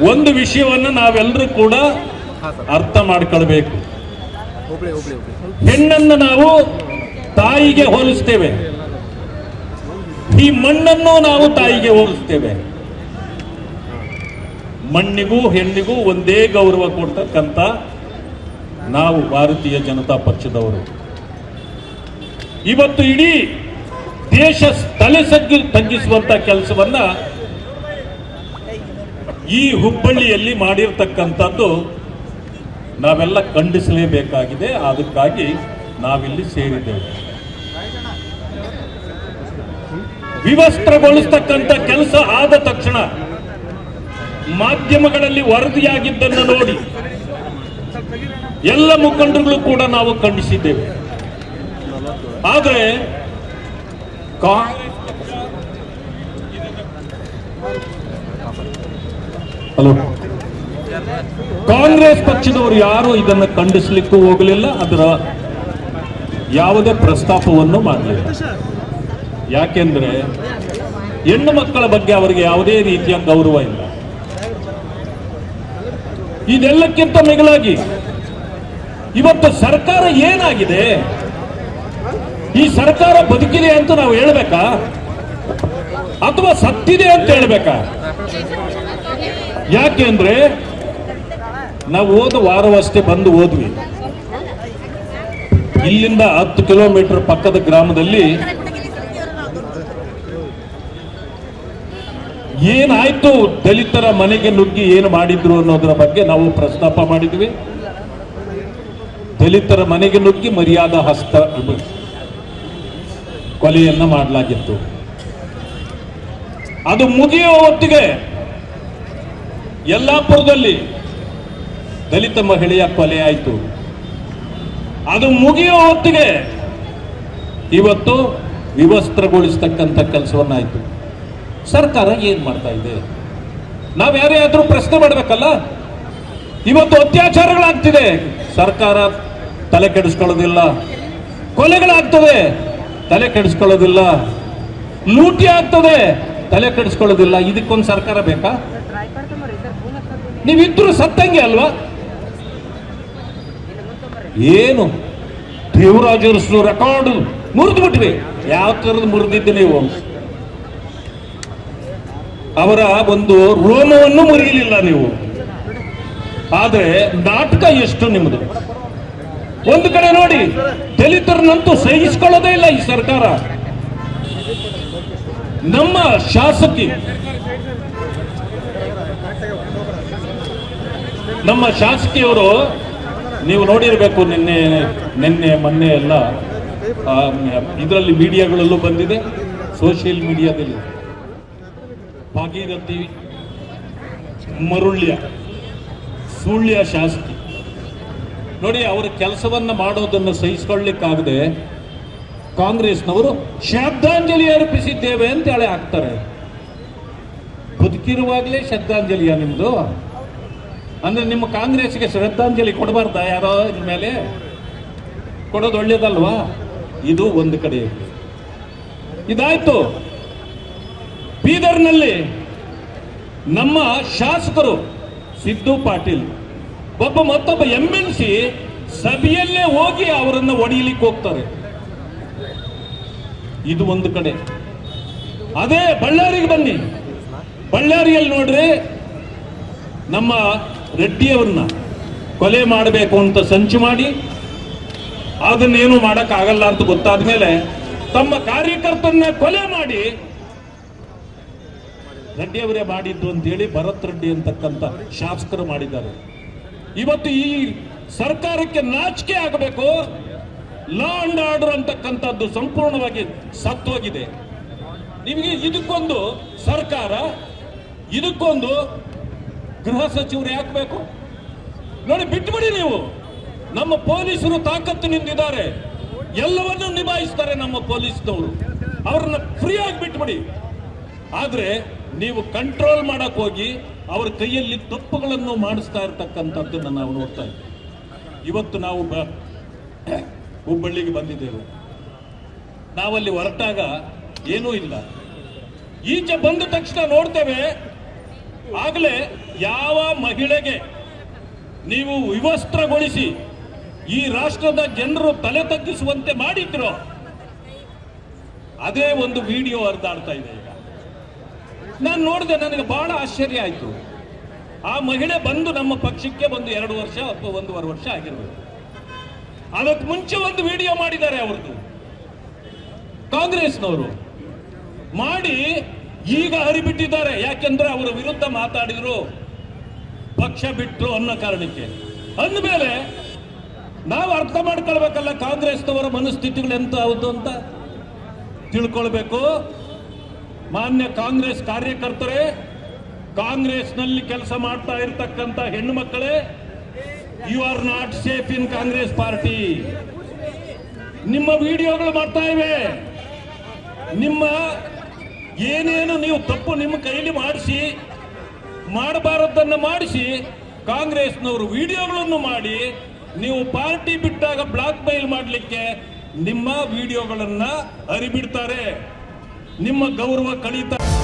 ಒಂದು ವಿಷಯವನ್ನು ನಾವೆಲ್ಲರೂ ಕೂಡ ಅರ್ಥ ಮಾಡ್ಕೊಳ್ಬೇಕು. ಹೆಣ್ಣನ್ನು ನಾವು ತಾಯಿಗೆ ಹೋಲಿಸ್ತೇವೆ. ಈ ಮಣ್ಣನ್ನು ನಾವು ತಾಯಿಗೆ ಹೋಲಿಸ್ತೇವೆ. ಮಣ್ಣಿಗೂ ಹೆಣ್ಣಿಗೂ ಒಂದೇ ಗೌರವ ಕೊಡ್ತಕ್ಕಂಥ ನಾವು ಭಾರತೀಯ ಜನತಾ ಪಕ್ಷದವರು. ಇವತ್ತು ಇಡೀ ದೇಶ ತಲೆ ಸಗ್ಗಿ ತಗ್ಗಿಸುವಂತ ಕೆಲಸವನ್ನ ಈ ಹುಬ್ಬಳ್ಳಿಯಲ್ಲಿ ಮಾಡಿರ್ತಕ್ಕಂಥದ್ದು ನಾವೆಲ್ಲ ಖಂಡಿಸಲೇಬೇಕಾಗಿದೆ. ಅದಕ್ಕಾಗಿ ನಾವಿಲ್ಲಿ ಸೇರಿದ್ದೇವೆ. ವಿವಸ್ತ್ರಗೊಳಿಸ್ತಕ್ಕಂಥ ಕೆಲಸ ಆದ ತಕ್ಷಣ ಮಾಧ್ಯಮಗಳಲ್ಲಿ ವರದಿಯಾಗಿದ್ದನ್ನು ನೋಡಿ ಎಲ್ಲ ಮುಖಂಡರುಗಳು ಕೂಡ ನಾವು ಖಂಡಿಸಿದ್ದೇವೆ. ಆದರೆ ಕಾಂಗ್ರೆಸ್ ಹಲೋ. ಕಾಂಗ್ರೆಸ್ ಪಕ್ಷದವರು ಯಾರು ಇದನ್ನು ಖಂಡಿಸಲಿಕ್ಕೂ ಹೋಗಲಿಲ್ಲ, ಅದರ ಯಾವುದೇ ಪ್ರಸ್ತಾಪವನ್ನು ಮಾಡಲಿಲ್ಲ. ಯಾಕೆಂದ್ರೆ ಹೆಣ್ಣು ಮಕ್ಕಳ ಬಗ್ಗೆ ಅವರಿಗೆ ಯಾವುದೇ ರೀತಿಯ ಗೌರವ ಇಲ್ಲ. ಇದೆಲ್ಲಕ್ಕಿಂತ ಮಿಗಿಲಾಗಿ ಇವತ್ತು ಸರ್ಕಾರ ಏನಾಗಿದೆ? ಈ ಸರ್ಕಾರ ಬದುಕಿದೆ ಅಂತ ನಾವು ಹೇಳ್ಬೇಕಾ? ಅಥವಾ ಸತ್ತಿದೆ ಅಂತ ಹೇಳ್ಬೇಕಾ? ಯಾಕೆಂದ್ರೆ ನಾವು ಹೋದ ವಾರವಷ್ಟೇ ಬಂದು ಹೋದ್ವಿ. ಇಲ್ಲಿಂದ ಹತ್ತು ಕಿಲೋಮೀಟರ್ ಪಕ್ಕದ ಗ್ರಾಮದಲ್ಲಿ ಏನಾಯ್ತು ದಲಿತರ ಮನೆಗೆ ನುಗ್ಗಿ ಏನು ಮಾಡಿದ್ರು ಅನ್ನೋದರ ಬಗ್ಗೆ ನಾವು ಪ್ರಸ್ತಾಪ ಮಾಡಿದ್ವಿ. ದಲಿತರ ಮನೆಗೆ ನುಗ್ಗಿ ಮರ್ಯಾದಾ ಹಸ್ತ, ಕೊಲೆಯನ್ನ ಮಾಡಲಾಗಿತ್ತು. ಅದು ಮುಗಿಯುವ ಹೊತ್ತಿಗೆ ಯಲ್ಲಾಪುರದಲ್ಲಿ ದಲಿತ ಮಹಿಳೆಯ ಕೊಲೆ ಆಯಿತು. ಅದು ಮುಗಿಯುವ ಹೊತ್ತಿಗೆ ಇವತ್ತು ವಿವಸ್ತ್ರಗೊಳಿಸ್ತಕ್ಕಂಥ ಕೆಲಸವನ್ನಾಯಿತು. ಸರ್ಕಾರ ಏನು ಮಾಡ್ತಾ ಇದೆ? ನಾವು ಯಾರೇ ಆದರೂ ಪ್ರಶ್ನೆ ಮಾಡಬೇಕಲ್ಲ? ಇವತ್ತು ಅತ್ಯಾಚಾರಗಳಾಗ್ತಿದೆ. ಸರ್ಕಾರ ತಲೆ ಕೆಡಿಸ್ಕೊಳ್ಳೋದಿಲ್ಲ. ಕೊಲೆಗಳಾಗ್ತದೆ. ತಲೆ ಕೆಡಿಸ್ಕೊಳ್ಳೋದಿಲ್ಲ. ಲೂಟಿ ಆಗ್ತದೆ. ತಲೆ ಕೆಡಿಸ್ಕೊಳ್ಳೋದಿಲ್ಲ. ಇದಕ್ಕೊಂದು ಸರ್ಕಾರ ಬೇಕಾ? ನೀವಿದ್ರು ಸತ್ತಂಗೆ ಅಲ್ವಾ? ಏನು? ದೇವರಾಜರಸು ರೆಕಾರ್ಡ್ ಮುರಿದು ಬಿಟ್ವಿ ಯಾವ ತರದ್ ಮುರಿದಿದ್ದು ನೀವು? ಅವರ ಒಂದು ರೋಮವನ್ನು ಮುರಿಯಲಿಲ್ಲ ನೀವು. ಆದ್ರೆ ನಾಟಕ ಎಷ್ಟು ನಿಮ್ಮದು ಒಂದು ಕಡೆ ನೋಡಿ, ದಲಿತರನ್ನಂತೂ ಸಹಿಸಿಕೊಳ್ಳೋದೇ ಇಲ್ಲ ಈ ಸರ್ಕಾರ. ನಮ್ಮ ಶಾಸಕಿ ನಮ್ಮ ಶಾಸಕಿಯವರು, ನೀವು ನೋಡಿರಬೇಕು ನಿನ್ನೆ ನಿನ್ನೆ, ಮೊನ್ನೆ ಎಲ್ಲ ಇದರಲ್ಲಿ ಮೀಡಿಯಾಗಳಲ್ಲೂ ಬಂದಿದೆ, ಸೋಷಿಯಲ್ ಮೀಡಿಯಾದಲ್ಲಿ. ಭಾಗೀರಥಿ, ಮರುಳ್ಯ, ಸುಳ್ಯ ಶಾಸಕಿ. ನೋಡಿ, ಅವರ ಕೆಲಸವನ್ನು ಮಾಡೋದನ್ನು ಸಹಿಸ್ಕೊಳ್ಳಿಕ್ಕಾಗದೆ ಕಾಂಗ್ರೆಸ್ನವರು ಶ್ರದ್ಧಾಂಜಲಿ ಅರ್ಪಿಸಿದ್ದೇವೆ ಅಂತ ಹೇಳಿ ಹಾಕ್ತಾರೆ. ಬದುಕಿರುವಾಗಲೇ ಶ್ರದ್ಧಾಂಜಲಿಯ ನಿಮ್ದು? ಅಂದ್ರೆ ನಿಮ್ಮ ಕಾಂಗ್ರೆಸ್ಗೆ ಶ್ರದ್ಧಾಂಜಲಿ ಕೊಡಬಾರ್ದ ಯಾರೋ ಮೇಲೆ? ಕೊಡೋದು ಒಳ್ಳೇದಲ್ವಾ? ಇದು ಒಂದು ಕಡೆ ಇದಾಯ್ತು. ಬೀದರ್ನಲ್ಲಿ ನಮ್ಮ ಶಾಸಕರು ಸಿದ್ದು ಪಾಟೀಲ್, ಒಬ್ಬ ಮತ್ತೊಬ್ಬ ಎಂ ಎನ್ ಸಿ ಸಭೆಯಲ್ಲೇ ಹೋಗಿ ಅವರನ್ನು ಒಡೆಯಲಿಕ್ಕೆ ಹೋಗ್ತಾರೆ. ಇದು ಒಂದು ಕಡೆ. ಅದೇ ಬಳ್ಳಾರಿಗೆ ಬನ್ನಿ. ಬಳ್ಳಾರಿಯಲ್ಲಿ ನೋಡ್ರಿ, ನಮ್ಮ ರೆಡ್ಡಿಯವ್ರನ್ನ ಕೊಲೆ ಮಾಡಬೇಕು ಅಂತ ಸಂಚು ಮಾಡಿ ಅದನ್ನೇನು ಮಾಡೋಕ್ಕಾಗಲ್ಲ ಅಂತ ಗೊತ್ತಾದ ಮೇಲೆ ತಮ್ಮ ಕಾರ್ಯಕರ್ತರನ್ನ ಕೊಲೆ ಮಾಡಿ ರೆಡ್ಡಿಯವರೇ ಮಾಡಿದ್ದು ಅಂತೇಳಿ ಭರತ್ ರೆಡ್ಡಿ ಅಂತಕ್ಕಂಥ ಶಾಸಕರು ಮಾಡಿದ್ದಾರೆ. ಇವತ್ತು ಈ ಸರ್ಕಾರಕ್ಕೆ ನಾಚಿಕೆ ಆಗಬೇಕು. ಲಾ ಅಂಡ್ ಆರ್ಡರ್ ಅಂತಕ್ಕಂಥದ್ದು ಸಂಪೂರ್ಣವಾಗಿ ಸತ್ತೋಗಿದೆ ನಿಮಗೆ ಇದಕ್ಕೊಂದು ಸರ್ಕಾರ, ಇದಕ್ಕೊಂದು ಗೃಹ ಸಚಿವರು ಯಾಕೆ ಬೇಕು? ನೋಡಿ, ಬಿಟ್ಬಿಡಿ ನೀವು. ನಮ್ಮ ಪೊಲೀಸರು ತಾಕತ್ತು ನಿಂತಿದ್ದಾರೆ ಎಲ್ಲವನ್ನೂ ನಿಭಾಯಿಸ್ತಾರೆ ನಮ್ಮ ಪೊಲೀಸ್ನವರು. ಅವ್ರನ್ನ ಫ್ರೀ ಆಗಿ ಬಿಟ್ಬಿಡಿ. ಆದ್ರೆ ನೀವು ಕಂಟ್ರೋಲ್ ಮಾಡಕ್ ಹೋಗಿ ಅವರ ಕೈಯಲ್ಲಿ ತಪ್ಪುಗಳನ್ನು ಮಾಡಿಸ್ತಾ ಇರ್ತಕ್ಕಂಥದ್ದನ್ನು ನಾವು ನೋಡ್ತಾ ಇದ್ದೀವಿ ಇವತ್ತು ನಾವು ಹುಬ್ಬಳ್ಳಿಗೆ ಬಂದಿದ್ದೇವೆ. ನಾವಲ್ಲಿ ಹೊರಟಾಗ ಏನೂ ಇಲ್ಲ. ಈಚೆ ಬಂದ ತಕ್ಷಣ ನೋಡ್ತೇವೆ. ಆಗಲೇ ಯಾವ ಮಹಿಳೆಗೆ ನೀವು ವಿವಸ್ತ್ರಗೊಳಿಸಿ ಈ ರಾಷ್ಟ್ರದ ಜನರು ತಲೆ ತಗ್ಗಿಸುವಂತೆ ಮಾಡಿದ್ರು, ಅದೇ ಒಂದು ವಿಡಿಯೋ ಹರಿದಾಡ್ತಾ ಇದೆ ಈಗ. ನಾನು ನೋಡಿದೆ, ನನಗೆ ಬಹಳ ಆಶ್ಚರ್ಯ ಆಯಿತು. ಆ ಮಹಿಳೆ ಬಂದು ನಮ್ಮ ಪಕ್ಷಕ್ಕೆ ಒಂದು ಎರಡು ವರ್ಷ ಅಥವಾ ಒಂದೂವರೆ ವರ್ಷ ಆಗಿರ್ಬೋದು ಅದಕ್ಕೆ ಮುಂಚೆ ಒಂದು ವಿಡಿಯೋ ಮಾಡಿದ್ದಾರೆ ಅವ್ರದ್ದು. ಕಾಂಗ್ರೆಸ್ನವರು ಮಾಡಿ ಈಗ ಹರಿಬಿಟ್ಟಿದ್ದಾರೆ. ಯಾಕೆಂದ್ರೆ ಅವರ ವಿರುದ್ಧ ಮಾತಾಡಿದ್ರು. ಪಕ್ಷ ಬಿಟ್ಟರು ಅನ್ನೋ ಕಾರಣಕ್ಕೆ. ಅಂದಮೇಲೆ ನಾವು ಅರ್ಥ ಮಾಡ್ಕೊಳ್ಬೇಕಲ್ಲ ಕಾಂಗ್ರೆಸ್ನವರ ಮನಸ್ಥಿತಿಗಳು ಎಂತ ಹೌದು ಅಂತ? ತಿಳ್ಕೊಳ್ಬೇಕು. ಮಾನ್ಯ ಕಾಂಗ್ರೆಸ್ ಕಾರ್ಯಕರ್ತರೇ, ಕಾಂಗ್ರೆಸ್ನಲ್ಲಿ ಕೆಲಸ ಮಾಡ್ತಾ ಇರ್ತಕ್ಕಂಥ ಹೆಣ್ಣು ಮಕ್ಕಳೇ you are not safe in Congress party ನಿಮ್ಮ ವಿಡಿಯೋಗಳು ಮಾಡ್ತಾ ಇವೆ. ನಿಮ್ಮ ಏನೇನು ನೀವು ತಪ್ಪು ನಿಮ್ಮ ಕೈಲಿ ಮಾಡಿಸಿ ಮಾಡಬಾರದನ್ನು ಮಾಡಿಸಿ ಕಾಂಗ್ರೆಸ್ನವರು ವಿಡಿಯೋಗಳನ್ನು ಮಾಡಿ ನೀವು ಪಾರ್ಟಿ ಬಿಟ್ಟಾಗ ಬ್ಲಾಕ್ ಮೇಲ್ ಮಾಡಲಿಕ್ಕೆ ನಿಮ್ಮ ವಿಡಿಯೋಗಳನ್ನು ಅರಿಬಿಡ್ತಾರೆ. ನಿಮ್ಮ ಗೌರವ ಕಳೀತಾರೆ.